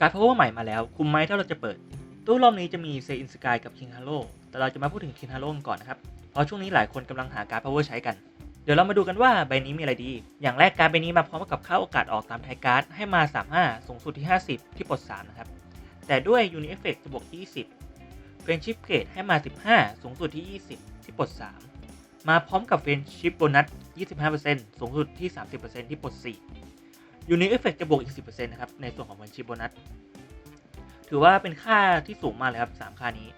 การ์ด power ใหม่มาแล้ว คุ้มไหมถ้าเราจะเปิด ตู้รอบนี้จะมีเซอินสกายกับ King Haro แต่เราจะมาพูดถึง King Haro กันก่อนนะครับ เพราะช่วงนี้หลายคนกำลังหาการ์ด power ใช้กัน เดี๋ยวเรามาดูกันว่าใบนี้มีอะไรดี อย่างแรกการใบนี้มาพร้อมกับค่าโอกาสออกตามไทยการ์ดให้มา 35 สูงสุดที่ 50 ที่ปลด3นะครับ แต่ด้วย Uni Effect จะบวก 20 Friendship Grade ให้มา 15 สูงสุดที่ 20 ที่ปลด3มาพร้อมกับ Friendship Bonus 25%สูงสุดที่ 30%ที่ปลด4 Uni Effect จะบวกอีก 10%นะครับ ในส่วนของ Friendship Bonus ถือว่าเป็นค่าที่สูงมากเลยครับ 3 ค่านี้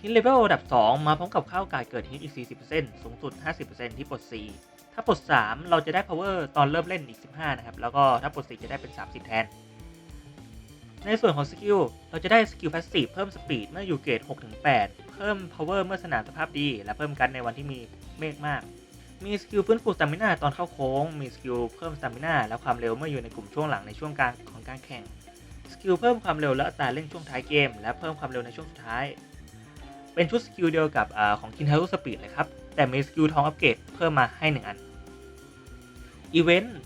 Hit Level ระดับ 2 มาพร้อมกับค่าโอกาสเกิด Hit อีก 40%สูงสุด 50%ที่ปลด4ถ้าปลด 3 เราจะได้ Power ตอนเริ่มเล่นอีก 15 นะครับ แล้วก็ถ้าปลด 4 จะได้เป็น 30 แทน ในส่วนของสกิล เราจะได้สกิล Passive เพิ่มสปีดเมื่ออยู่เกรด6-8 เพิ่ม Power เมื่อสนามสภาพดี และเพิ่มกันในวันที่มีเมฆมาก มีสกิลฟื้นฟูสตามิน่าตอนเข้าโค้ง มีสกิลเพิ่มสตามิน่าและความเร็วเมื่ออยู่ในกลุ่มช่วงหลังในช่วงกลางของการแข่ง สกิลเพิ่มความเร็วและอัตราเร่งช่วงท้ายเกม และเพิ่มความเร็วในช่วงสุดท้าย เป็นชุดสกิลเดียวกับอของคินทารุสปีดเลยครับ แต่มีสกิลทองอัปเกรดเพิ่มมาให้ 1 อัน อีเวนต์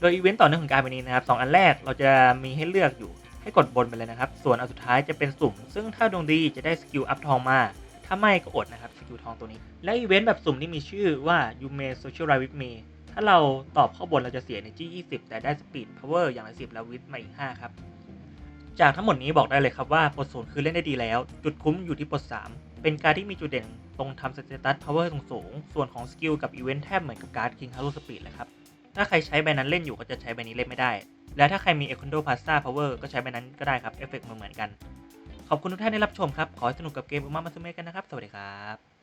โดยอีเวนต์ต่อเนื่องของการเป็นนี้นะครับสองอันแรกเราจะมีให้เลือกอยู่ให้กดบนไปเลยนะครับ ส่วนอันสุดท้ายจะเป็นสุ่ม ซึ่งถ้าดวงดีจะได้สกิลอัพทองมา ถ้าไม่ก็อดนะครับสกิลทองตัวนี้ และอีเวนต์แบบสุ่มที่มีชื่อว่า you may socialize with me ถ้าเราตอบข้าบนเราจะเสีย energy 20 แต่ได้ speed power อย่างละ10 แล้ว wit มาอีก 5 ครับ จากทั้งหมดนี้บอกได้เลยครับว่าปลดศูนย์คือเล่นได้ดีแล้ว จุดคุ้มอยู่ที่ปลด3 เป็นการที่มีจุดเด่นตรงทำสเตตัส power สูงสูง ส่วนของสกิลกับอีเวนต์แทบเหมือนกับการ์ด King Haro Speed เลยครับ ถ้าใครใช้ใบนั้นเล่นอยู่ก็จะใช้ใบนี้เล่นไม่ได้ และถ้าใครมี e c o n d o Pasta Power ก็ใช้ใบนั้นก็ได้ครับเอฟเฟกต์เหมือนกัน ขอบคุณทุกท่านที่รับชมครับ ขอให้สนุกกับเกมอุมามาซุเมะกันนะครับ สวัสดีครับ